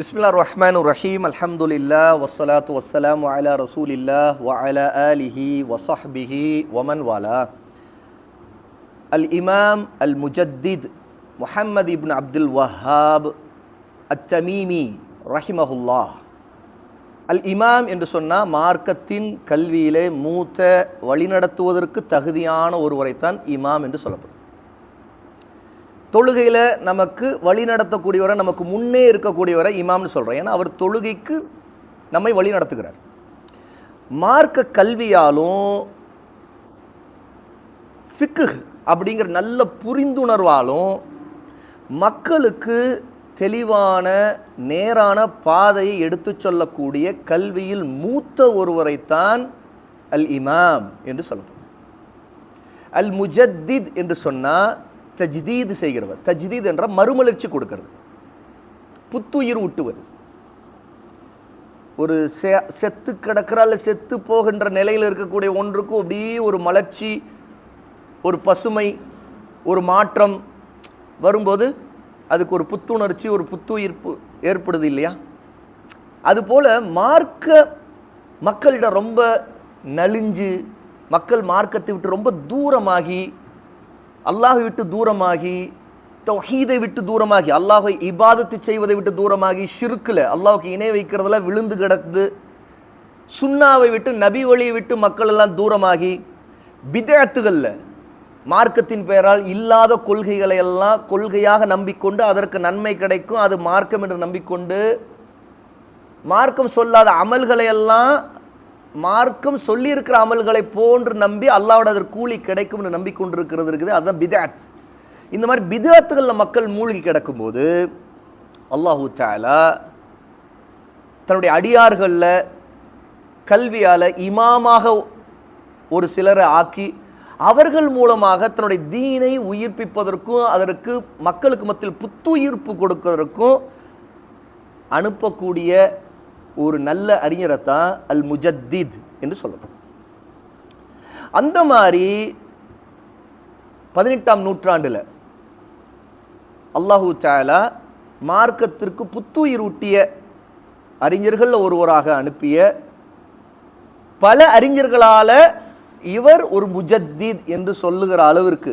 பிஸ்மில்லா ரஹ்மான் ரஹீம் அல்ஹம்துலில்லா வசலாத்து வசலாம் ரசூல் இல்லா வாயிலா அலிஹி வசஹ்பிஹி ஒமன் வாலா அல் இமாம் அல் முஜத்தித் முஹம்மது இப்னு அப்துல் வஹாப் அத்தமீமி ரஹிமஹுல்லா அல் இமாம் என்று சொன்னால் மார்க்கத்தின் கல்வியிலே மூத்த வழிநடத்துவதற்கு தகுதியான ஒருவரைத்தான் இமாம் என்று சொல்லப்படும். தொழுகையில் நமக்கு வழி நடத்தக்கூடியவரை நமக்கு முன்னே இருக்கக்கூடியவரை இமாம்னு சொல்கிறோம் ஏன்னா அவர் தொழுகைக்கு நம்மை வழி நடத்துகிறார். மார்க்க கல்வியாலும் ஃபிக்கு அப்படிங்கிற நல்ல புரிந்துணர்வாலும் மக்களுக்கு தெளிவான நேரான பாதையை எடுத்துச் சொல்லக்கூடிய கல்வியில் மூத்த ஒருவரைத்தான் அல் இமாம் என்று சொல்லப்படும். அல் முஜத்தித் என்று சொன்னால் தஜ்தீது செய்கிறவர். தஜ்தீது என்ற மறுமலர்ச்சி கொடுக்கிறது. புத்துயிர் ஊட்டுவது. ஒரு செ செத்து கிடக்கிற அல்ல செத்து போகின்ற நிலையில் இருக்கக்கூடிய ஒன்றுக்கும் அப்படியே ஒரு மலர்ச்சி ஒரு பசுமை ஒரு மாற்றம் வரும்போது அதுக்கு ஒரு புத்துணர்ச்சி ஒரு புத்துயிர்ப்பு ஏற்படுது இல்லையா? அதுபோல் மார்க்க மக்களிடம் ரொம்ப நலிஞ்சு மக்கள் மார்க்கத்தை விட்டு ரொம்ப தூரமாகி அல்லாஹை விட்டு தூரமாகி தொஹீதை விட்டு தூரமாகி அல்லாஹை இபாதத்து செய்வதை விட்டு தூரமாகி ஷிருக்கில் அல்லாஹுக்கு இணை வைக்கிறதுல விழுந்து கிடக்குது. சுண்ணாவை விட்டு நபி வழியை விட்டு மக்கள் எல்லாம் தூரமாகி பிதத்துகளில் மார்க்கத்தின் பெயரால் இல்லாத கொள்கைகளை எல்லாம் கொள்கையாக நம்பிக்கொண்டு அதற்கு நன்மை கிடைக்கும் அது மார்க்கம் என்று நம்பிக்கொண்டு மார்க்கம் சொல்லாத அமல்களை எல்லாம் மார்க்கம் சொல்லியிருக்கிற அமல்களை போன்று நம்பி அல்லாவோட அதற்கு கூலி கிடைக்கும்னு நம்பிக்கொண்டிருக்கிறது இருக்குது. அதுதான் பிதாத் இந்த மாதிரி பிதாத்துகளில் மக்கள் மூழ்கி கிடக்கும்போது அல்லாஹூ தாலா தன்னுடைய அடியார்களில் கல்வியால் இமாமாக ஒரு சிலரை ஆக்கி அவர்கள் மூலமாக தன்னுடைய தீனை உயிர்ப்பிப்பதற்கும் அதற்கு மக்களுக்கு மத்தியில் புத்துயிர்ப்பு கொடுப்பதற்கும் அனுப்பக்கூடிய ஒரு நல்ல அறிஞரை தான் அல் முஜத்தித் என்று சொல்லப்படும். அந்த மாதிரி பதினெட்டாம் நூற்றாண்டில் அல்லாஹூ தாலா மார்க்கத்திற்கு புத்துயிர் ஊட்டிய அறிஞர்களில் ஒருவராக அனுப்பிய பல அறிஞர்களால் இவர் ஒரு முஜத்தீத் என்று சொல்லுகிற அளவிற்கு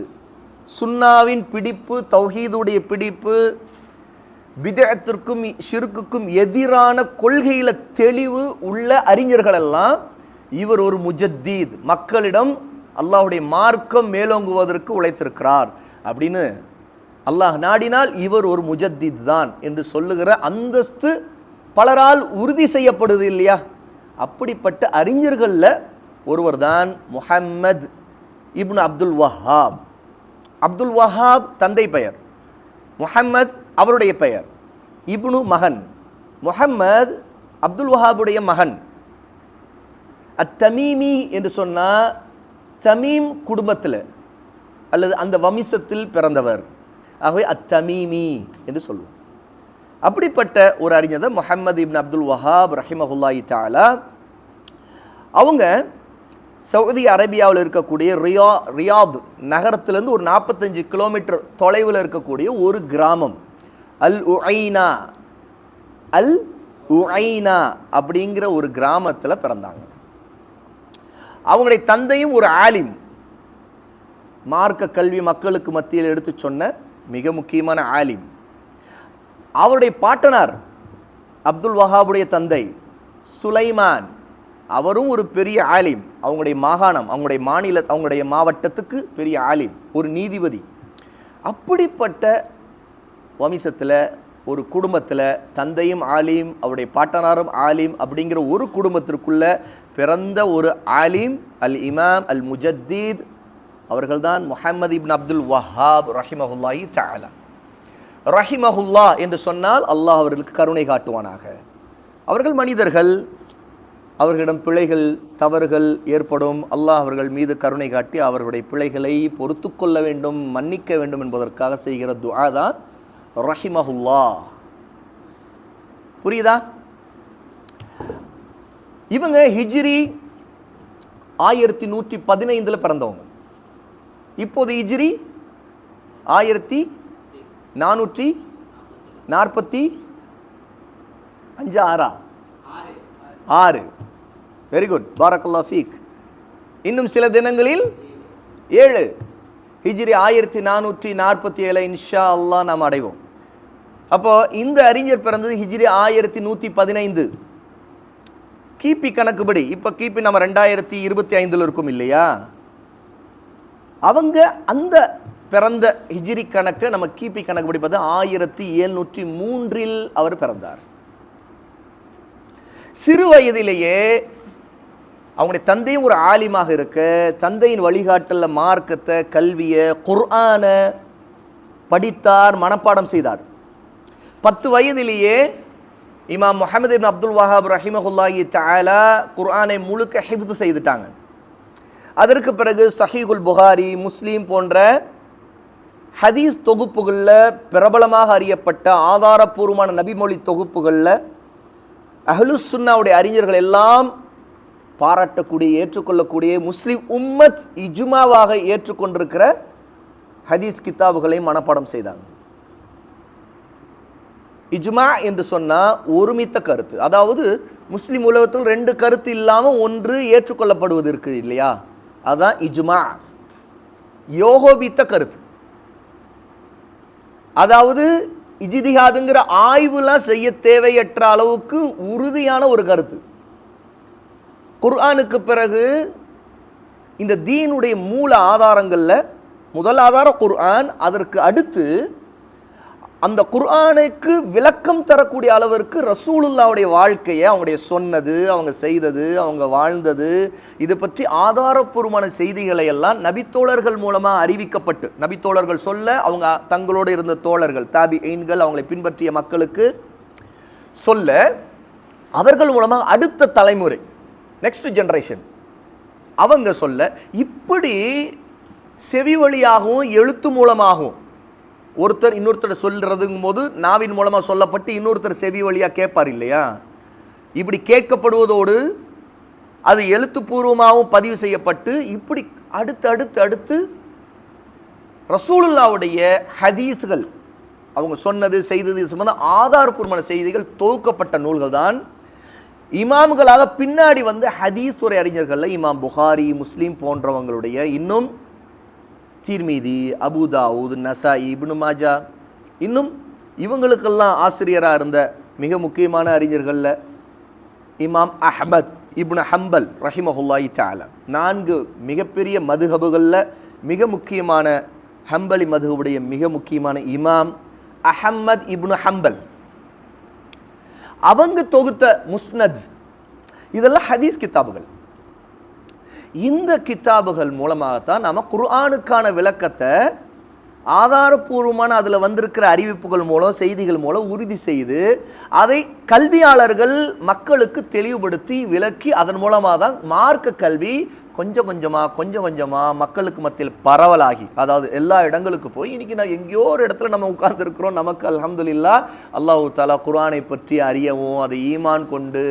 சுன்னாவின் பிடிப்பு தௌஹீதுடைய பிடிப்பு விதயத்திற்கும் ஷிருக்குக்கும் எதிரான கொள்கையில் தெளிவு உள்ள அறிஞர்களெல்லாம் இவர் ஒரு முஜத்தீத். மக்களிடம் அல்லாஹுடைய மார்க்கம் மேலோங்குவதற்கு உழைத்திருக்கிறார் அப்படின்னு அல்லாஹ் நாடினால் இவர் ஒரு முஜத்தீத் தான் என்று சொல்லுகிற அந்தஸ்து பலரால் உறுதி செய்யப்படுது இல்லையா? அப்படிப்பட்ட அறிஞர்களில் ஒருவர் தான் முஹம்மத் இப்னு அப்துல் வஹாப். அப்துல் வஹாப் தந்தை பெயர். முஹம்மத் அவருடைய பெயர். இப்னு மகன். முஹம்மத் அப்துல் வஹாபுடைய மகன். அத்தமீமி என்று சொன்னால் தமீம் குடும்பத்தில் அல்லது அந்த வம்சத்தில் பிறந்தவர். ஆகவே அத்தமீமி என்று சொல்லுவோம். அப்படிப்பட்ட ஒரு அறிஞர் தான் முஹம்மது இப்னு அப்துல் வஹாப் ரஹிமஹுல்லாயி தாலா அவங்க சவுதி அரேபியாவில் இருக்கக்கூடிய ரியா ரியாத் நகரத்திலேருந்து ஒரு நாற்பத்தஞ்சு கிலோமீட்டர் தொலைவில் இருக்கக்கூடிய ஒரு கிராமம். அல் உஐனா அல் உஐனா அப்படிங்கிற ஒரு கிராமத்தில் பிறந்தாங்க. அவங்களுடைய தந்தையும் ஒரு ஆலிம். மார்க்க கல்வி மக்களுக்கு மத்தியில் எடுத்து சொன்ன மிக முக்கியமான ஆலிம். அவருடைய பாட்டனார் அப்துல் வஹாபுடைய தந்தை சுலைமான். அவரும் ஒரு பெரிய ஆலிம். அவங்களுடைய மாகாணம் அவங்களுடைய மாநில அவங்களுடைய மாவட்டத்துக்கு பெரிய ஆலிம் ஒரு நீதிபதி. அப்படிப்பட்ட வம்சத்தில் ஒரு குடும்பத்தில் தந்தையும் ஆலிம் அவருடைய பாட்டனாரும் ஆலிம் அப்படிங்கிற ஒரு குடும்பத்திற்குள்ள பிறந்த ஒரு ஆலிம் அல் இமாம் அல் முஜத்தீத் அவர்கள்தான் முஹம்மது இப்ன் அப்துல் வஹாப் ரஹிமஹுல்லாஹி தாலா ரஹிமஹுல்லா என்று சொன்னால் அல்லாஹ் அவர்களுக்கு கருணை காட்டுவானாக. அவர்கள் மனிதர்கள் அவர்களிடம் பிழைகள் தவறுகள் ஏற்படும். அல்லாஹ் அவர்கள் மீது கருணை காட்டி அவர்களுடைய பிழைகளை பொறுத்து கொள்ள வேண்டும் மன்னிக்க வேண்டும் என்பதற்காக செய்கிற துஆ தான் ரஹிமஹுல்லா. புரியுதா? இவங்க ஹிஜ்ரி ஆயிரத்தி நூற்றி பதினைந்தில் பிறந்தவங்க. இப்போது ஹிஜ்ரி ஆயிரத்தி நானூற்றி நாற்பத்தி அஞ்சு ஆறா. ஆறு. வெரி குட் பாரக்கல்லா ஃபீக் இன்னும் சில தினங்களில் ஏழு. ஹிஜ்ரி ஆயிரத்தி நானூற்றி நாற்பத்தி ஏழு இன்ஷா அல்லாஹ் நாம் அடைவோம். அப்போ இந்த அறிஞர் பிறந்தது ஹிஜ்ரி ஆயிரத்தி நூற்றி பதினைந்து. கிபி கணக்குப்படி இப்போ கிபி நம்ம ரெண்டாயிரத்தி இருபத்தி ஐந்தில் இருக்கும் இல்லையா? அவங்க அந்த பிறந்த ஹிஜ்ரி கணக்கு நம்ம கிபி கணக்குப்படி பார்த்தா ஆயிரத்தி எழுநூற்றி மூன்றில் அவர் பிறந்தார். சிறு வயதிலேயே அவங்களுடைய தந்தையும் ஒரு ஆலிமாக இருக்க தந்தையின் வழிகாட்டலில் மார்க்கத்தை கல்வியை குர்ஆனை படித்தார் மனப்பாடம் செய்தார். பத்து வயதிலேயே இமாம் முஹமது இப் அப்துல் வஹாப் ரஹிமஹுல்லாஹி தாலா குர்ஆனை முழுக்க ஹிஃப்து செய்துட்டாங்க. அதற்கு பிறகு சஹீகுல் புகாரி முஸ்லீம் போன்ற ஹதீஸ் தொகுப்புகளில் பிரபலமாக அறியப்பட்ட ஆதாரப்பூர்வமான நபிமொழி தொகுப்புகளில் அஹலுசுன்னாவுடைய அறிஞர்கள் எல்லாம் பாராட்டக்கூடிய ஏற்றுக்கொள்ளக்கூடிய முஸ்லிம் உம்மத் இஜுமாவாக ஏற்றுக்கொண்டிருக்கிற ஹதீஸ் கித்தாபுகளை மனப்பாடம் செய்தாங்க. இஜ்மா என்று சொன்னால் ஒருமித்த கருத்து. அதாவது முஸ்லீம் உலகத்தில் ரெண்டு கருத்து இல்லாமல் ஒன்று ஏற்றுக்கொள்ளப்படுவது இருக்குது இல்லையா? அதுதான் இஜ்மா. யோகோபித்த கருத்து. அதாவது இஜிதிகாதுங்கிற ஆய்வுலாம் செய்ய தேவையற்ற அளவுக்கு உறுதியான ஒரு கருத்து. குர்ஆனுக்கு பிறகு இந்த தீனுடைய மூல ஆதாரங்களில் முதல் ஆதாரம் குர்ஆன் அதற்கு அடுத்து அந்த குர்ஆனுக்கு விளக்கம் தரக்கூடிய அளவிற்கு ரசூலுல்லாவுடைய வாழ்க்கையை அவங்களுடைய சொன்னது அவங்க செய்தது அவங்க வாழ்ந்தது இது பற்றி ஆதாரப்பூர்வமான செய்திகளை எல்லாம் நபித்தோழர்கள் மூலமாக அறிவிக்கப்பட்டு நபித்தோழர்கள் சொல்ல அவங்க தங்களோடு இருந்த தோழர்கள் தாபி எயின்கள் அவங்களை பின்பற்றிய மக்களுக்கு சொல்ல அவர்கள் மூலமாக அடுத்த தலைமுறை நெக்ஸ்ட் ஜென்ரேஷன் அவங்க சொல்ல இப்படி செவி வழியாகவும் எழுத்து மூலமாகவும் ஒருத்தர் இன்னொருத்தர் சொல்கிறதுங்கும் போது நாவின் மூலமாக சொல்லப்பட்டு இன்னொருத்தர் செவி வழியாக கேட்பார் இல்லையா? இப்படி கேட்கப்படுவதோடு அது எழுத்துப்பூர்வமாகவும் பதிவு செய்யப்பட்டு இப்படி அடுத்து அடுத்து அடுத்து ரசூலுல்லாவுடைய ஹதீஸுகள் அவங்க சொன்னது செய்தது இது சம்பந்த ஆதாரப்பூர்வமான செய்திகள் தொகுக்கப்பட்ட நூல்கள் தான் இமாம்களாக பின்னாடி வந்து ஹதீஸ் துறை அறிஞர்களில் இமாம் புகாரி முஸ்லீம் போன்றவங்களுடைய இன்னும் தீர்மீதி அபுதாவுத் நசாயி இப்னு மாஜா இன்னும் இவங்களுக்கெல்லாம் ஆசிரியராக இருந்த மிக முக்கியமான அறிஞர்களில் இமாம் அஹமத் இப்னு ஹம்பல் ரஹிமஹுல்லாயி தஆலா. நான்கு மிகப்பெரிய மதுகபுகளில் மிக முக்கியமான ஹம்பலி மதுஹுடைய மிக முக்கியமான இமாம் அஹம்மத் இப்னு ஹம்பல். அவங்க தொகுத்த முஸ்னத். இதெல்லாம் ஹதீஸ் கித்தாபுகள். இந்த கித்தாபுகள் மூலமாகத்தான் நம்ம குர்ஆனுக்கான விளக்கத்தை ஆதாரப்பூர்வமான அதில் வந்திருக்கிற அறிவிப்புகள் மூலம் செய்திகள் மூலம் உறுதி செய்து அதை கல்வியாளர்கள் மக்களுக்கு தெளிவுபடுத்தி விளக்கி அதன் மூலமாக தான் மார்க்க கல்வி கொஞ்சம் கொஞ்சமாக கொஞ்சம் கொஞ்சமாக மக்களுக்கு மத்தியில் பரவலாகி அதாவது எல்லா இடங்களுக்கு போய் இன்றைக்கி நான் எங்கேயோ ஒரு இடத்துல நம்ம உட்கார்ந்துருக்கிறோம். நமக்கு அலமதுல்லா அல்லாஹூ தாலா குர்ஆனை பற்றி அறியவும் அதை ஈமான் கொண்டு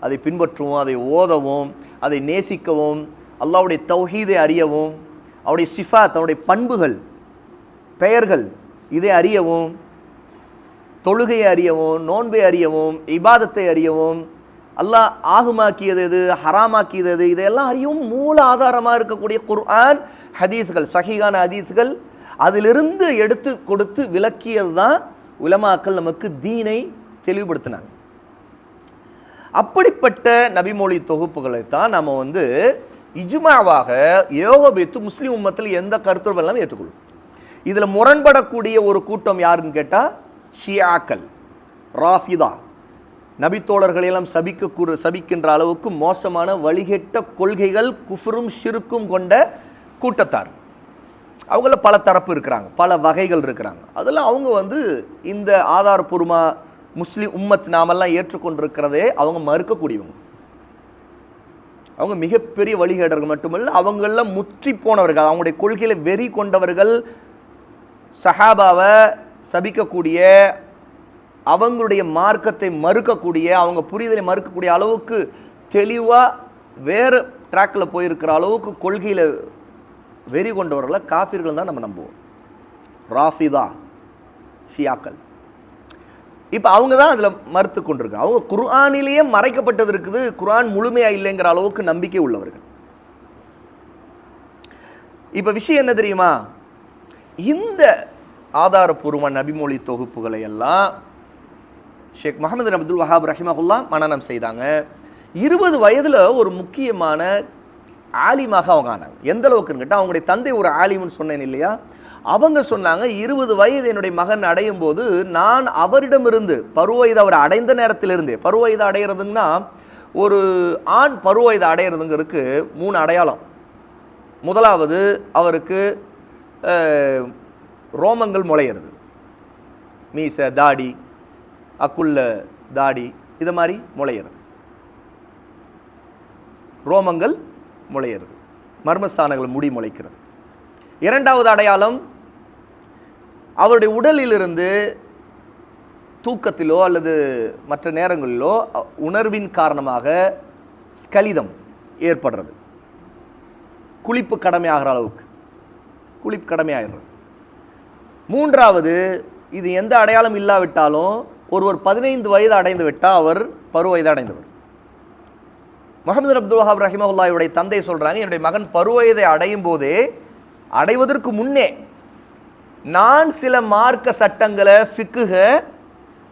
அதை பின்பற்றவும் அதை ஓதவும் அதை நேசிக்கவும் அல்லாவுடைய தௌஹீதை அறியவும் அவருடைய சிஃபாத் அவருடைய பண்புகள் பெயர்கள் இதை அறியவும் தொழுகையை அறியவும் நோன்பை அறியவும் இபாதத்தை அறியவும் அல்லாஹ் ஆகுமாக்கியது எது? ஹராமாக்கியது எது? இதையெல்லாம் அறியும் மூல ஆதாரமாக இருக்கக்கூடிய குர்ஆன் ஹதீஸ்கள் சஹிகான ஹதீஸ்கள் அதிலிருந்து எடுத்து கொடுத்து விளக்கியது தான் உலமாக்கள் நமக்கு தீனை தெளிவுபடுத்தினாங்க. அப்படிப்பட்ட நபிமொழி தொகுப்புகளை தான் நம்ம வந்து இஜ்மாவாக யோகபித்து முஸ்லீம் உம்மத்தில் எந்த கருத்தும் எல்லாம் ஏற்றுக்கொள்ளும் இதில் முரண்படக்கூடிய ஒரு கூட்டம் யாருன்னு கேட்டால் ஷியாக்கள் ராஃபிதா. நபித்தோழர்களையெல்லாம் சபிக்க சபிக்கின்ற அளவுக்கு மோசமான வழிகெட்ட கொள்கைகள் குஃபரும் ஷிருக்கும் கொண்ட கூட்டத்தார். அவங்கள பல தரப்பு இருக்கிறாங்க பல வகைகள் இருக்கிறாங்க. அதெல்லாம் அவங்க வந்து இந்த ஆதாரபூர்வமாக முஸ்லீம் உம்மத் நாமெல்லாம் ஏற்றுக்கொண்டிருக்கிறதே அவங்க மறுக்கக்கூடியவங்க. அவங்க மிகப்பெரிய வழிகேடர்கள் மட்டுமல்ல அவங்களெல்லாம் முற்றி போனவர்கள் அவங்களுடைய கொள்கையில் வெறி கொண்டவர்கள் சஹாபாவை சபிக்கக்கூடிய அவங்களுடைய மார்க்கத்தை மறுக்கக்கூடிய அவங்க புரிதலை மறுக்கக்கூடிய அளவுக்கு தெளிவாக வேறு ட்ராக்கில் போயிருக்கிற அளவுக்கு கொள்கையில் வெறி கொண்டவர்களை காஃபிர்கள் தான் நம்ம நம்புவோம். ராஃபிதா ஷியாக்கள். இப்போ அவங்க தான் அதில் மறுத்து கொண்டிருக்காங்க அவங்க குர்ஆனிலேயே மறைக்கப்பட்டது இருக்குது. குர்ஆன் முழுமையாக இல்லைங்கிற அளவுக்கு நம்பிக்கை உள்ளவர்கள். இப்போ விஷயம் என்ன தெரியுமா? இந்த ஆதாரபூர்வ நபிமொழி தொகுப்புகளை எல்லாம் ஷேக் முகமது அப்துல் வஹாப் ரஹிமஹுல்லா மனநம் செய்தாங்க. இருபது வயதில் ஒரு முக்கியமான ஆலிமாக அவங்க ஆனாங்க. எந்த அளவுக்குன்னு கேட்டால் அவங்களுடைய தந்தை ஒரு ஆலிம்னு சொன்னேன் இல்லையா? அவங்க சொன்னாங்க இருபது வயது என்னுடைய மகன் அடையும் போது நான் அவரிடமிருந்து பருவயது அவர் அடைந்த நேரத்திலிருந்தே பருவயது அடையிறதுங்கன்னா ஒரு ஆண் பருவயது அடையிறதுங்கிறதுக்கு மூணு அடையாளம். முதலாவது அவருக்கு ரோமங்கள் முளையிறது. மீசை தாடி அக்குள்ள தாடி இது மாதிரி முளையிறது. ரோமங்கள் முளையிறது. மர்மஸ்தானங்கள் முடி முளைக்கிறது. இரண்டாவது அடையாளம் அவருடைய உடலிலிருந்து தூக்கத்திலோ அல்லது மற்ற நேரங்களிலோ உணர்வின் காரணமாக ஸ்கலிதம் ஏற்படுறது. குளிப்பு கடமையாகிற அளவுக்கு. குளிப்பு கடமையாகிறது. மூன்றாவது இது எந்த அடையாளம் இல்லாவிட்டாலும் ஒருவர் பதினைந்து வயது அடைந்து விட்டால் அவர் பருவ வயது அடைந்தவர். முகமது அப்துல் வஹாப் ரஹிமஹுல்லாவுடைய தந்தை சொல்கிறாங்க என்னுடைய மகன் பருவயதை அடையும் போதே அடைவதற்கு முன்னே நான் சில மார்க்க சட்டங்களை ஃபிக்குக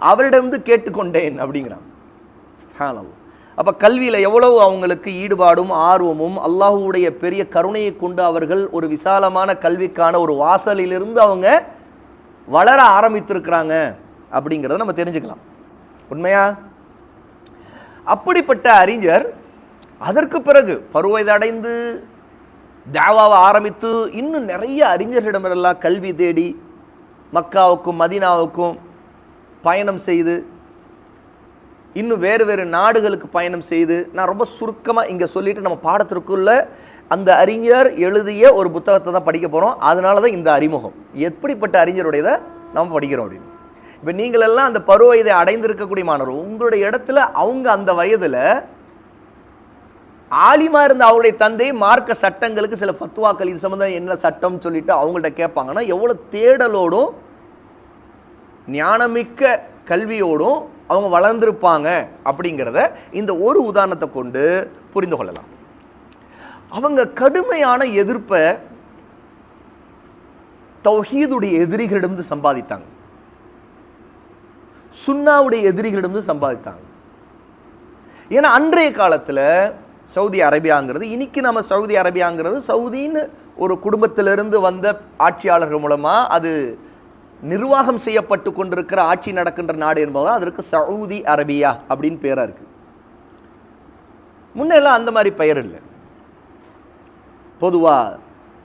அவரிடமிருந்து கேட்டுக்கொண்டேன் அப்படிங்கிறான். அப்போ கல்வியில் எவ்வளவு அவங்களுக்கு ஈடுபாடும் ஆர்வமும் அல்லாஹுடைய பெரிய கருணையை கொண்டு அவர்கள் ஒரு விசாலமான கல்விக்கான ஒரு வாசலிலிருந்து அவங்க வளர ஆரம்பித்திருக்கிறாங்க. அப்படிங்கிறத நம்ம தெரிஞ்சுக்கலாம். உண்மையா? அப்படிப்பட்ட அறிஞர் அதற்கு பிறகு பருவதடைந்து தேவாவை தாவாவை ஆரம்பித்து இன்னும் நிறைய அறிஞர்களிடமெல்லாம் கல்வி தேடி மக்காவுக்கும் மதீனாவுக்கும் பயணம் செய்து இன்னும் வேறு வேறு நாடுகளுக்கு பயணம் செய்து நான் ரொம்ப சுருக்கமாக இங்கே சொல்லிட்டு நம்ம பாடத்திற்குள்ள அந்த அறிஞர் எழுதிய ஒரு புத்தகத்தை தான் படிக்க போகிறோம் அதனால தான் இந்த அறிமுகம். எப்படிப்பட்ட அறிஞருடையதை நம்ம படிக்கிறோம் அப்படின்னு. இப்போ நீங்களெல்லாம் அந்த பருவ வயதை அடைந்திருக்கக்கூடிய மாணவர் உங்களுடைய இடத்துல அவங்க அந்த வயதில் ஆலிமா இருந்த அவருடைய தந்தை மார்க்க சட்டங்களுக்கு சில ஃபத்துவாக்கள் இது சம்மந்தம் என்ன சட்டம் சொல்லிட்டு அவங்கள்ட்ட கேட்பாங்கன்னா எவ்வளோ தேடலோடும் ஞானமிக்க கல்வியோடும் அவங்க வளர்ந்திருப்பாங்க அப்படிங்கிறத இந்த ஒரு உதாரணத்தை கொண்டு புரிந்து கொள்ளலாம். அவங்க கடுமையான எதிர்ப்பை தௌஹீதுடைய எதிரிகளிடமிருந்து சம்பாதித்தாங்க. சுன்னாவுடைய எதிரிகளிடமிருந்து சம்பாதித்தாங்க. ஏன்னா அன்றைய காலத்தில் சவுதி அரேபியாங்கிறது இன்னைக்கு நம்ம சவுதி அரேபியாங்கிறது சவுதின்னு ஒரு குடும்பத்திலிருந்து வந்த ஆட்சியாளர்கள் மூலமாக அது நிர்வாகம் செய்யப்பட்டு கொண்டிருக்கிற ஆட்சி நடக்கின்ற நாடு என்பதால் அதற்கு சவுதி அரேபியா அப்படின்னு பேராக இருக்குது முன்னெல்லாம் அந்த மாதிரி பெயர் இல்லை. பொதுவாக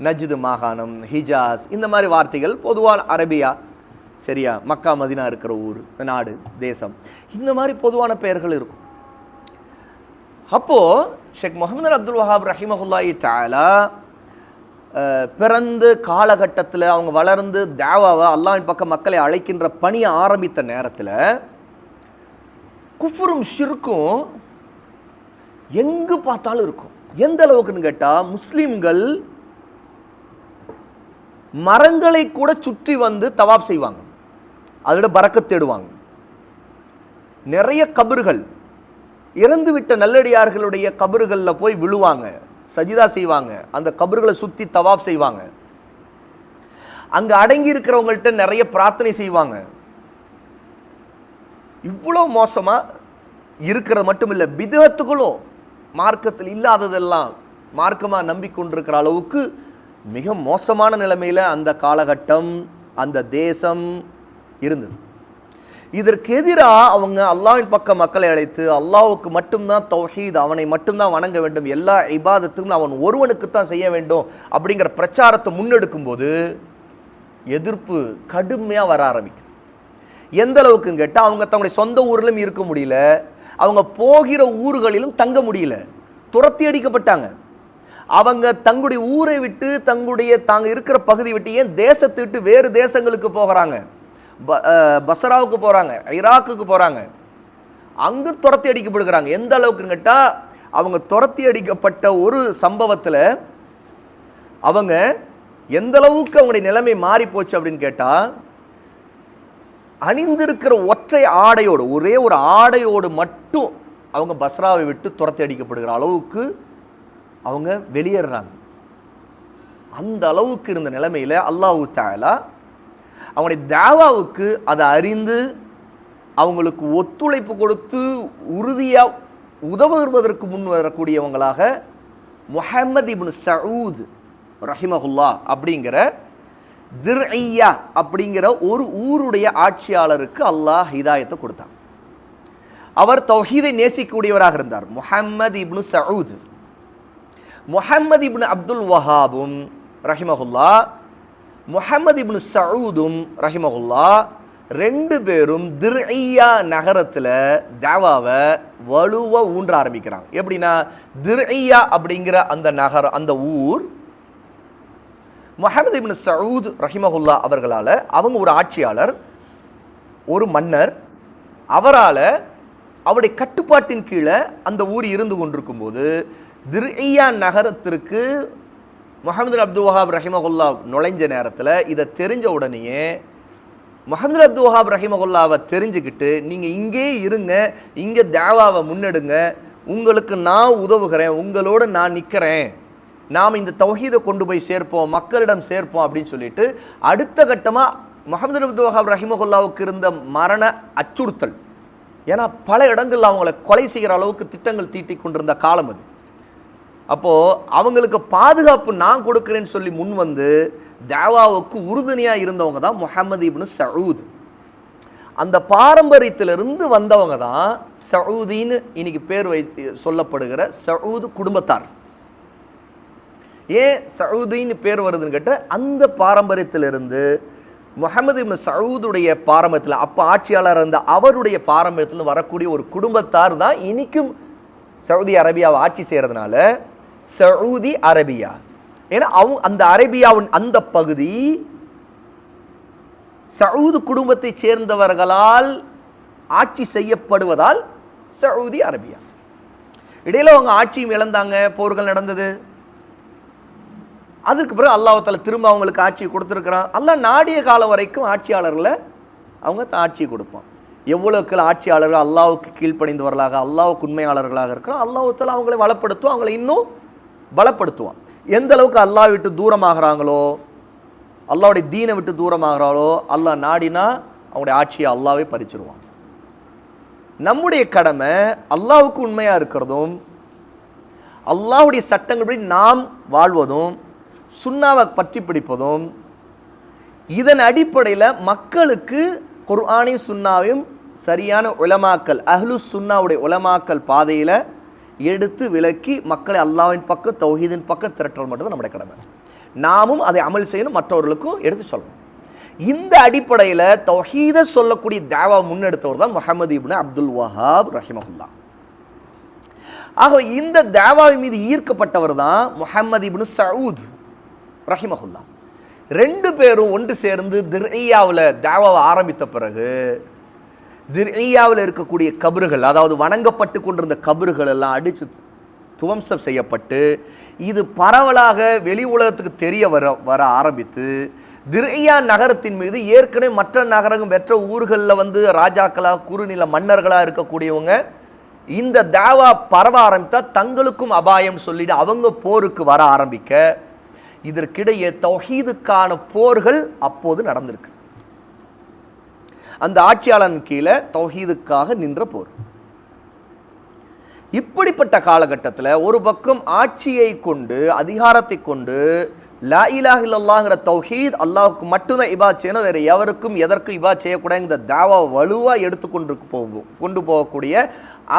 நஜ்து மாகாணம் ஹிஜாஸ் இந்த மாதிரி வார்த்தைகள் பொதுவான அரபியா சரியா? மக்கா மதினா இருக்கிற ஊர் நாடு தேசம். இந்த மாதிரி பொதுவான பெயர்கள் இருக்கும். அப்போ ஷேக் முகமது அப்துல் வஹாப் ரஹிமஹுல்லாயி தாலா பிறந்து காலகட்டத்தில் அவங்க வளர்ந்து தேவாவை அல்லாவின் பக்கம் மக்களை அழைக்கின்ற பணியை ஆரம்பித்த நேரத்தில் குஃபுரும் ஷிருக்கும் எங்கு பார்த்தாலும் இருக்கும். எந்த அளவுக்குன்னு கேட்டால் முஸ்லீம்கள் மரங்களை கூட சுற்றி வந்து தவாப் செய்வாங்க. அதோட பறக்க தேடுவாங்க. நிறைய கபறுகள் இறந்துவிட்ட நல்லடியார்களுடைய கபறுகளில் போய் விழுவாங்க சஜிதா செய்வாங்க அந்த கபறுகளை சுற்றி தவாப் செய்வாங்க. அங்கே அடங்கி இருக்கிறவங்கள்ட்ட நிறைய பிரார்த்தனை செய்வாங்க. இவ்வளோ மோசமாக இருக்கிறது மட்டும் இல்லை விதத்துகளும் மார்க்கத்தில் இல்லாததெல்லாம் மார்க்கமாக நம்பிக்கொண்டிருக்கிற அளவுக்கு மிக மோசமான நிலைமையில் அந்த காலகட்டம் அந்த தேசம் இருந்தது. இதற்கு எதிராக அவங்க அல்லாஹ்வின் பக்கம் மக்களை அழைத்து அல்லாவுக்கு மட்டும்தான் தௌஹீத் அவனை மட்டும்தான் வணங்க வேண்டும். எல்லா இபாதத்துக்கும் அவன் ஒருவனுக்கு தான் செய்ய வேண்டும். அப்படிங்கிற பிரச்சாரத்தை முன்னெடுக்கும் போது எதிர்ப்பு கடுமையாக வர ஆரம்பிக்கும் எந்த அளவுக்குன்னு கேட்டால் அவங்க தங்களுடைய சொந்த ஊர்லையும் இருக்க முடியல. அவங்க போகிற ஊர்களிலும் தங்க முடியல. துரத்தி அடிக்கப்பட்டாங்க. அவங்க தங்களுடைய ஊரை விட்டு தங்களுடைய தாங்க இருக்கிற பகுதி விட்டு ஏன் தேசத்தை விட்டு வேறு தேசங்களுக்கு போகிறாங்க? ப- பஸ்ராவுக்கு போகிறாங்க ஈராக்குக்கு போகிறாங்க அங்கு துரத்தி அடிக்கப்படுகிறாங்க. எந்த அளவுக்குன்னு கேட்டால் அவங்க துரத்தி அடிக்கப்பட்ட ஒரு சம்பவத்தில் அவங்க எந்த அளவுக்கு அவங்களுடைய நிலைமை மாறி போச்சு அப்படின்னு கேட்டால் அணிந்திருக்கிற ஒற்றை ஆடையோடு ஒரே ஒரு ஆடையோடு மட்டும் அவங்க பஸ்ராவை விட்டு துரத்தி அடிக்கப்படுகிற அளவுக்கு அவங்க வெளியேறுறாங்க. அந்த அளவுக்கு இருந்த நிலைமையில் அல்லாஹூ தாலா அவங்களுடைய தேவாவுக்கு அதை அறிந்து அவங்களுக்கு ஒத்துழைப்பு கொடுத்து உறுதியாக உதவுவதற்கு முன் வரக்கூடியவங்களாக முஹம்மது இப்னு சவுத் ரஹிமஹுல்லா அப்படிங்கிற திர் ஐயா அப்படிங்கிற ஒரு ஊருடைய ஆட்சியாளருக்கு அல்லாஹ் ஹிதாயத்தை கொடுத்தான். அவர் தௌஹீதை நேசிக்கக்கூடியவராக இருந்தார். Muhammad ibn Saud Muhammad ibn Abdul வஹாபும் ரஹிமஹுல்லா முஹம்மது இப்னு சவுதும் ரஹிமஹுல்லா ரெண்டு பேரும் திர்ஐயா நகரத்தில் தேவாவை வலுவாக ஊன்ற ஆரம்பிக்கிறாங்க. எப்படின்னா திர்ஐயா அப்படிங்கிற அந்த நகரம் அந்த ஊர் முகமது இப்னு சவுத் ரஹிமஹுல்லா அவர்களால் அவங்க ஒரு ஆட்சியாளர் ஒரு மன்னர் அவரால் அவருடைய கட்டுப்பாட்டின் கீழே அந்த ஊர் இருந்து கொண்டிருக்கும்போது திர்ஐயா நகரத்திற்கு முகமது அப்துல் வஹாப் ரஹிமகுல்லா நுழைஞ்ச நேரத்தில் இதை தெரிஞ்ச உடனேயே முகமது அப்துல் வஹாப் ரஹிமகுல்லாவை தெரிஞ்சுக்கிட்டு நீங்கள் இங்கே இருங்க இங்கே தேவாவை முன்னெடுங்க உங்களுக்கு நான் உதவுகிறேன் உங்களோட நான் நிற்கிறேன் நாம் இந்த தௌஹீதை கொண்டு போய் சேர்ப்போம் மக்களிடம் சேர்ப்போம் அப்படின்னு சொல்லிட்டு அடுத்த கட்டமாக முகமது அப்துல் வஹாப் ரஹிமகுல்லாவுக்கு இருந்த மரண அச்சுறுத்தல். ஏன்னா பல இடங்களில் அவங்கள கொலை செய்கிற அளவுக்கு திட்டங்கள் தீட்டி கொண்டிருந்த காலம் அது. அப்போது அவங்களுக்கு பாதுகாப்பு நான் கொடுக்குறேன்னு சொல்லி முன் வந்து தேவாவுக்கு உறுதுணையாக இருந்தவங்க தான் முஹம்மது இப்னு சவுத் அந்த பாரம்பரியத்திலிருந்து வந்தவங்க தான் சவுதின்னு இன்னைக்கு பேர் வை சொல்லப்படுகிற சவுது குடும்பத்தார். ஏன் சவுதின்னு பேர் வருதுன்னு கேட்டால் அந்த பாரம்பரியத்திலிருந்து முகமது இப்னு சவுதுடைய பாரம்பரியத்தில் அப்போ ஆட்சியாளர் இருந்த அவருடைய பாரம்பரியத்தில் வரக்கூடிய ஒரு குடும்பத்தார் தான் இன்னைக்கும் சவுதி அரேபியாவை ஆட்சி செய்கிறதுனால சவுதி அரேபியா. ஏன்னா அவங்க அந்த அரேபியாவின் அந்த பகுதி சவுது குடும்பத்தை சேர்ந்தவர்களால் ஆட்சி செய்யப்படுவதால் சவுதி அரேபியா. இடையில் அவங்க ஆட்சியும் இழந்தாங்க போர்கள் நடந்தது. அதுக்கு பிறகு அல்லாஹால திரும்ப அவங்களுக்கு ஆட்சி கொடுத்துருக்குறான். அல்லாஹ் நாடிய காலம் வரைக்கும் ஆட்சியாளர்களை அவங்க ஆட்சி கொடுப்பான். எவ்வளோக்கள் ஆட்சியாளர்கள் அல்லாவுக்கு கீழ்ப்படிந்தவர்களாக அல்லாவுக்கு உண்மையாளர்களாக இருக்கிறோம் அல்லாஹத்தில் அவங்களை வளப்படுத்தும் அவங்களை இன்னும் பலப்படுத்துவான். எந்த அளவுக்கு அல்லாஹ் விட்டு தூரமாகறாங்களோ அல்லாவுடைய தீனை விட்டு தூரமாகிறாங்களோ அல்லாஹ் நாடினா அவங்களுடைய ஆட்சியை அல்லாவே பறிச்சிருவான். நம்முடைய கடமை அல்லாவுக்கு உண்மையாக இருக்கிறதும் அல்லாஹ்வுடைய சட்டங்கள்படி நாம் வாழ்வதும் சுண்ணாவை பற்றி பிடிப்பதும் இதன் அடிப்படையில் மக்களுக்கு குர்ஆனையும் சுண்ணாவையும் சரியான உலமாக்கல் அஹ்லு சுன்னாவுடைய உலமாக்கல் பாதையில் எடுத்து விலக்கி மக்களை அல்லாவின் பக்கம் தௌஹீதின் பக்கம் திரட்டல் மட்டும் நம்முடைய கடமை. நாமும் அதை அமல் செய்யணும் மற்றவர்களுக்கும் எடுத்து சொல்லணும். இந்த அடிப்படையில் தொஹீதை சொல்லக்கூடிய தேவா முன்னெடுத்தவர் தான் முகமது இப்னு அப்துல் வஹாப் ரஹிமஹுல்லா. ஆக இந்த தேவாவின் மீது ஈர்க்கப்பட்டவர் தான் முகமது இப்னு சவுத் ரஹிமஹுல்லா. ரெண்டு பேரும் ஒன்று சேர்ந்து திரையாவில் தேவாவை ஆரம்பித்த பிறகு திரியாவில் இருக்கக்கூடிய கபறுகள் அதாவது வணங்கப்பட்டு கொண்டிருந்த கபறுகள் எல்லாம் அடித்து துவம்சம் செய்யப்பட்டு இது பரவலாக வெளி உலகத்துக்கு தெரிய வர வர ஆரம்பித்து திரையா நகரத்தின் மீது ஏற்கனவே மற்ற நகரங்கள் மற்ற ஊர்களில் வந்து ராஜாக்களாக குறுநில மன்னர்களாக இருக்கக்கூடியவங்க இந்த தேவா பரவ ஆரம்பித்தா தங்களுக்கும் அபாயம் சொல்லிட்டு அவங்க போருக்கு வர ஆரம்பிக்க இதற்கிடையே தௌஹீதுக்கான போர்கள் அப்போது நடந்திருக்கு அந்த ஆட்சியாளன் கீழே தௌஹீதுக்காக நின்ற போர். இப்படிப்பட்ட காலகட்டத்தில் ஒரு பக்கம் ஆட்சியை கொண்டு அதிகாரத்தை கொண்டு லா இலாஹ் இல்லல்லாங்கிற தௌஹீத் அல்லாஹுக்கு மட்டும்தான் இபா செய்யணும் வேறு எவருக்கும் எதற்கும் இபா செய்யக்கூடாது இந்த தாவா வலுவாக எடுத்துக்கொண்டு போகும் கொண்டு போகக்கூடிய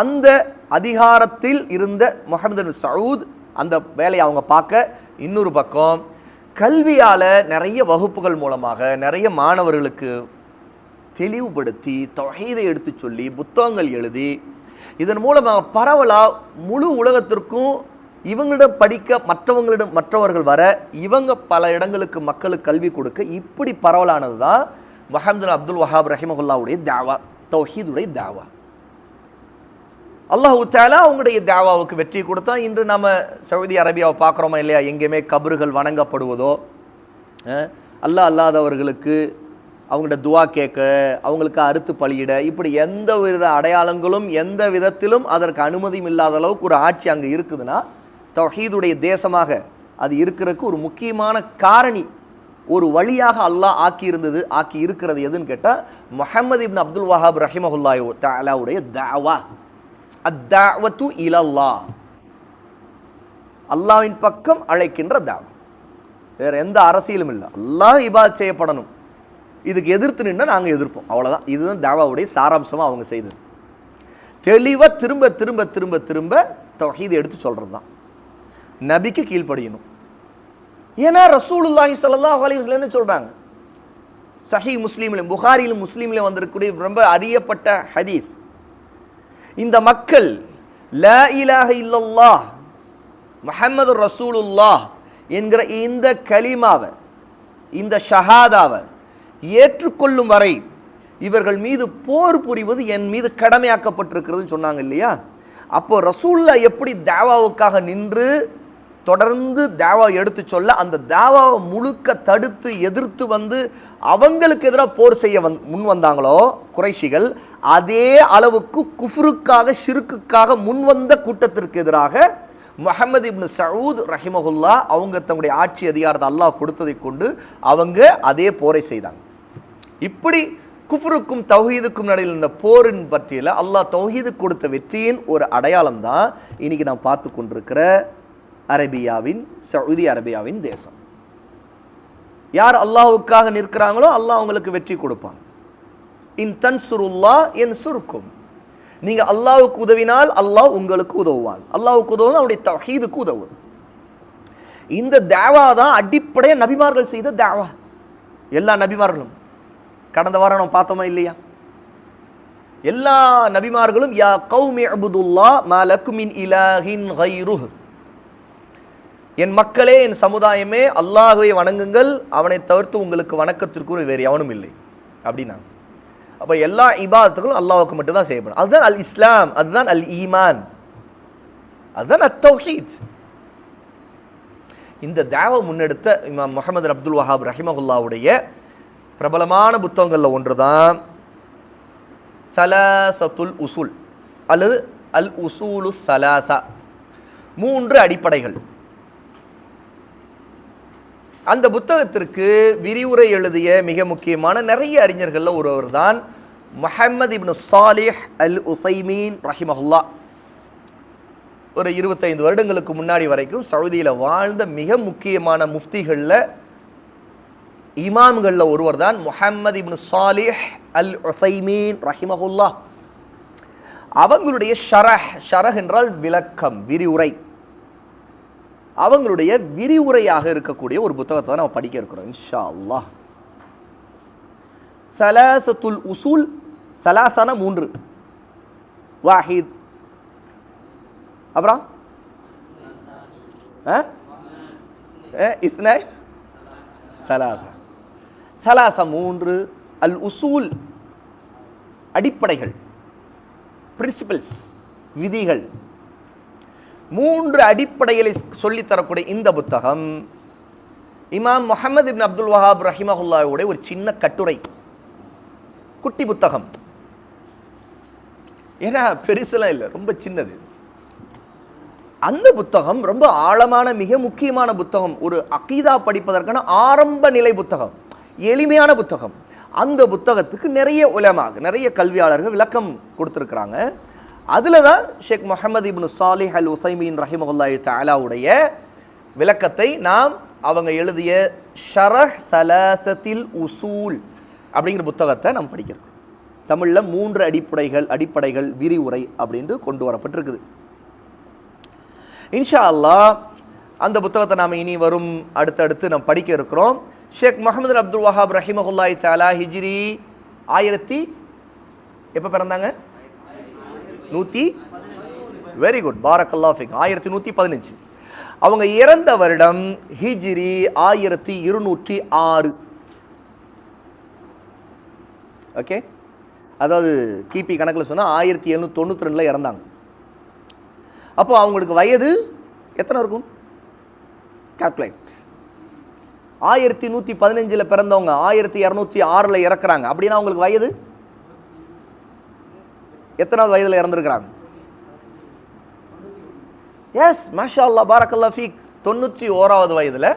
அந்த அதிகாரத்தில் இருந்த முகமது சவுத் அந்த வேலையை அவங்க பார்க்க இன்னொரு பக்கம் கல்வியால் நிறைய வகுப்புகள் மூலமாக நிறைய மாணவர்களுக்கு தெளிவுபடுத்தி தொகைதை எடுத்து சொல்லி புத்தகங்கள் எழுதி இதன் மூலமாக பரவலாக முழு உலகத்திற்கும் இவங்களிடம் படிக்க மற்றவங்களிடம் மற்றவர்கள் வர இவங்க பல இடங்களுக்கு மக்களுக்கு கல்வி கொடுக்க இப்படி பரவலானது தான் மஹமது அப்துல் வஹாப் ரஹிமகுல்லாவுடைய தாவா தௌஹீதுடைய தாவா. அல்லாஹு தாலா அவங்களுடைய தேவாவுக்கு வெற்றி கொடுத்தா இன்று நம்ம சவுதி அரேபியாவை பார்க்குறோமா இல்லையா? எங்கேயுமே கபறுகள் வணங்கப்படுவதோ அல்லாஹ் அல்லாதவர்களுக்கு அவங்கள்ட்ட துவா கேட்க அவங்களுக்கு அறுத்து பலியிட இப்படி எந்த வித அடையாளங்களும் எந்த விதத்திலும் அதற்கு அனுமதியும் இல்லாத அளவுக்கு ஒரு ஆட்சி அங்கே இருக்குதுன்னா தொஹீதுடைய தேசமாக அது இருக்கிறதுக்கு ஒரு முக்கியமான காரணி ஒரு வழியாக அல்லாஹ் ஆக்கி இருந்தது ஆக்கி இருக்கிறது எதுன்னு கேட்டால் முஹம்மது இப்னு அப்துல் வஹாப் ரஹிமஹுல்லாய் தாலாவுடைய தாவா அத்தாவத்து இலல்லா. அல்லாவின் பக்கம் அழைக்கின்ற தாவா வேறு எந்த அரசியலும் இல்லை. அல்லாஹ் இபாத் செய்யப்படணும். இதுக்கு எதிர்த்து நின்னால் நாங்கள் எதிர்ப்போம். அவ்வளோதான் இதுதான் தாவாவுடைய சாராம்சமாக அவங்க செய்தது. தெளிவாக திரும்ப திரும்ப திரும்ப திரும்ப தௌஹீதை எடுத்து சொல்கிறது தான் நபிக்கு கீழ்ப்படியணும். ஏன்னா ரசூலுல்லாஹி ஸல்லல்லாஹு அலைஹி சொல்கிறாங்க சஹி முஸ்லீமிலும் புகாரியில் முஸ்லீமிலும் வந்திருக்கக்கூடிய ரொம்ப அறியப்பட்ட ஹதீஸ். இந்த மக்கள் ல இலாஹ இல்லல்லாஹ் முஹம்மது ரசூலுல்லாஹ் என்கிற இந்த கலிமாவை இந்த ஷஹாதாவை ஏற்றுக்கொள்ளும் வரை இவர்கள் மீது போர் புரிவது என் மீது கடமையாக்கப்பட்டிருக்கிறதுன்னு சொன்னாங்க இல்லையா? அப்போ ரசூல்லா எப்படி தேவாவுக்காக நின்று தொடர்ந்து தேவா எடுத்து சொல்ல அந்த தேவாவை முழுக்க தடுத்து எதிர்த்து வந்து அவங்களுக்கு எதிராக போர் செய்ய வந் முன் வந்தாங்களோ குறைஷிகள் அதே அளவுக்கு குஃப்ருக்காக ஷிருக்குக்காக முன்வந்த கூட்டத்திற்கு எதிராக முகமது இப்னு சவுத் ரஹிமகுல்லா அவங்க தங்களுடைய ஆட்சி அதிகாரத்தை அல்லாஹ் கொடுத்ததை கொண்டு அவங்க அதே போரை செய்தாங்க. இப்படி குஃப்ருக்கும் தௌஹீதுக்கும் நடையில் இந்த போரின் பற்றியில் அல்லாஹ் தௌஹீது கொடுத்த வெற்றியின் ஒரு அடையாளம் தான் இன்னைக்கு நாம் பார்த்து கொண்டிருக்கிற அரேபியாவின் சவுதி அரேபியாவின் தேசம். யார் அல்லாஹ்வுக்காக நிற்கிறாங்களோ அல்லாஹ் அவங்களுக்கு வெற்றி கொடுப்பாங்க இன் தன் சுருல்லா என் சுருக்கும் நீங்கள் அல்லாவுக்கு உதவினால் அல்லாஹ் உங்களுக்கு உதவுவான். அல்லாவுக்கு உதவும் அவருடைய தஹீதுக்கு உதவுது இந்த தேவா தான் அடிப்படையாக நபிமார்கள் செய்த தேவா. எல்லா நபிமார்களும். கடந்த வாரம் நம்ம பார்த்தோமா இல்லையா? எல்லா நபிமார்களும் யா கௌமி அபுதுல்லா மலக்குமின் இலாஹின் ஹைருஹ் என் மக்களே என் சமுதாயமே அல்லாஹுவை வணங்குங்கள். அவனை தவிர்த்து உங்களுக்கு வணக்கத்திற்கு வேறு எவனும் இல்லை. அப்படின்னா அப்போ எல்லா இபாதத்துகளும் அல்லாஹுக்கு மட்டும்தான் செய்யப்படும். அதுதான் அல் இஸ்லாம் அதுதான் அல் ஈமான் அதுதான் அத் தௌஹீத் இந்த தேவ முன்னெடுத்த இமாம் முகமது அப்துல் வஹாப் ரஹிமகுல்லாவுடைய பிரபலமான புத்தகங்களில் ஒன்று தான் சலாசத்துல் உசூல் அல்லது அல் உசூலு சலாசா. மூன்று அடிப்படைகள். அந்த புத்தகத்திற்கு விரிவுரை எழுதிய மிக முக்கியமான நிறைய அறிஞர்களில் ஒருவர் தான் மஹமது இப்னு சாலிஹ் அல் உசைமீன் ரஹிமஹுல்லா. ஒரு இருபத்தைந்து வருடங்களுக்கு முன்னாடி வரைக்கும் சவுதியில் வாழ்ந்த மிக முக்கியமான முஃப்திகளில் இமாம்களில் ஒருவர் தான் முஹம்மது இப்னு சாலிஹ் அல் உசைமீன் ரஹிமஹுல்லா. அவங்களுடைய ஷரஹ் ஷரஹ் என்றால் விளக்கம் விரிவுரை. அவங்களுடைய விரிவுரையாக இருக்கக்கூடிய ஒரு புத்தகத்தை தான் நம்ம படிக்க இருக்கிறோம் இன்ஷா அல்லாஹ் சலாசத்துல் உசூல் சலாசன மூன்று. வாஹித். அப்புறம்? ஆ? சலாசா. சலாச மூன்று அல் உசூல் அடிப்படைகள் பிரின்சிபல்ஸ் விதிகள். மூன்று அடிப்படைகளை சொல்லித்தரக்கூடிய இந்த புத்தகம் இமாம் முகமது இப்னு அப்துல் வஹாப் ரஹிமஹுல்லாவுடைய ஒரு சின்ன கட்டுரை குட்டி புத்தகம். ஏன்னா பெருசெல்லாம் இல்லை ரொம்ப சின்னது. அந்த புத்தகம் ரொம்ப ஆழமான மிக முக்கியமான புத்தகம். ஒரு அகீதா படிப்பதற்கான ஆரம்ப நிலை புத்தகம். எளிமையான புத்தகம். அந்த புத்தகத்துக்கு நிறைய உலமாக நிறைய கல்வியாளர்கள் விளக்கம் கொடுத்துருக்குறாங்க. அதில் தான் ஷேக் முஹம்மது இப்னு சாலிஹ் அல் உசைமீன் ரஹிமஹுல்லாஹி தாலாவுடைய விளக்கத்தை நாம் அவங்க எழுதிய ஷரஹ் சலாசத்தில் உசூல் அப்படிங்கிற புத்தகத்தை நாம் படிக்கிறோம். தமிழில் மூன்று அடிப்படைகள் அடிப்படைகள் விரிவுரை அப்படின்ட்டு கொண்டு வரப்பட்டிருக்குது. இன்ஷா அல்லாஹ் அந்த புத்தகத்தை நாம் இனி வரும் அடுத்தடுத்து நாம் படிக்க இருக்கிறோம். ஷேக் முகமது அப்துல் வஹாப் ரஹிமகுல்லாய் தாலா ஹிஜ்ரி ஆயிரத்தி எப்போ பிறந்தாங்க? நூற்றி வெரி குட் பாரக்கல்லா ஃபிக். ஆயிரத்தி நூற்றி பதினஞ்சு. அவங்க இறந்த வருடம் ஹிஜ்ரி ஆயிரத்தி இருநூற்றி ஆறு. ஓகே அதாவது கிபி கணக்கில் சொன்னால் ஆயிரத்தி எழுநூற்றி தொண்ணூற்றி ரெண்டில் இறந்தாங்க. அப்போது அவங்களுக்கு வயது எத்தனை இருக்கும்? கால்குலேட் ஆயிரத்தி நூற்றி பதினஞ்சில் பிறந்தவங்க ஆயிரத்தி இரநூத்தி ஆறில் இறக்குறாங்க. அப்படின்னா அவங்களுக்கு வயது? எத்தனாவது வயதில் இறந்துருக்கிறாங்க? எஸ் மஷா அல்லா பாரக்கல்லா ஃபீக் தொண்ணூற்றி ஓராவது வயதில்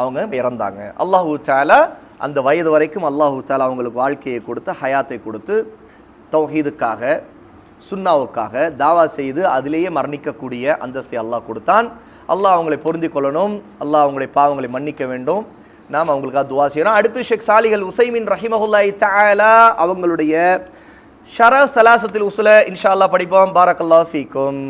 அவங்க இறந்தாங்க. அல்லாஹூ தாலா அந்த வயது வரைக்கும் அல்லாஹூ தாலா அவங்களுக்கு வாழ்க்கையை கொடுத்து ஹயாத்தை கொடுத்து தௌஹீதுக்காக சுன்னாவுக்காக தாவா செய்து அதிலேயே மரணிக்கக்கூடிய அந்தஸ்தை அல்லாஹ் கொடுத்தான். அல்லாஹ் அவங்களை பொருந்தி கொள்ளணும். அல்லாஹ் அவங்களை பாவங்களை மன்னிக்க வேண்டும். நாம் அவங்களுக்காக துவா செய்கிறோம் அடுத்து ஷேக் சாலிகள் உசைமின் ரஹிமஹுல்லாய் தாலா அவங்களுடைய ஷர சலாசத்தில் உசுல இன்ஷா அல்லாஹ் படிப்போம். பாரக்கல்லா ஃபீக்கும்.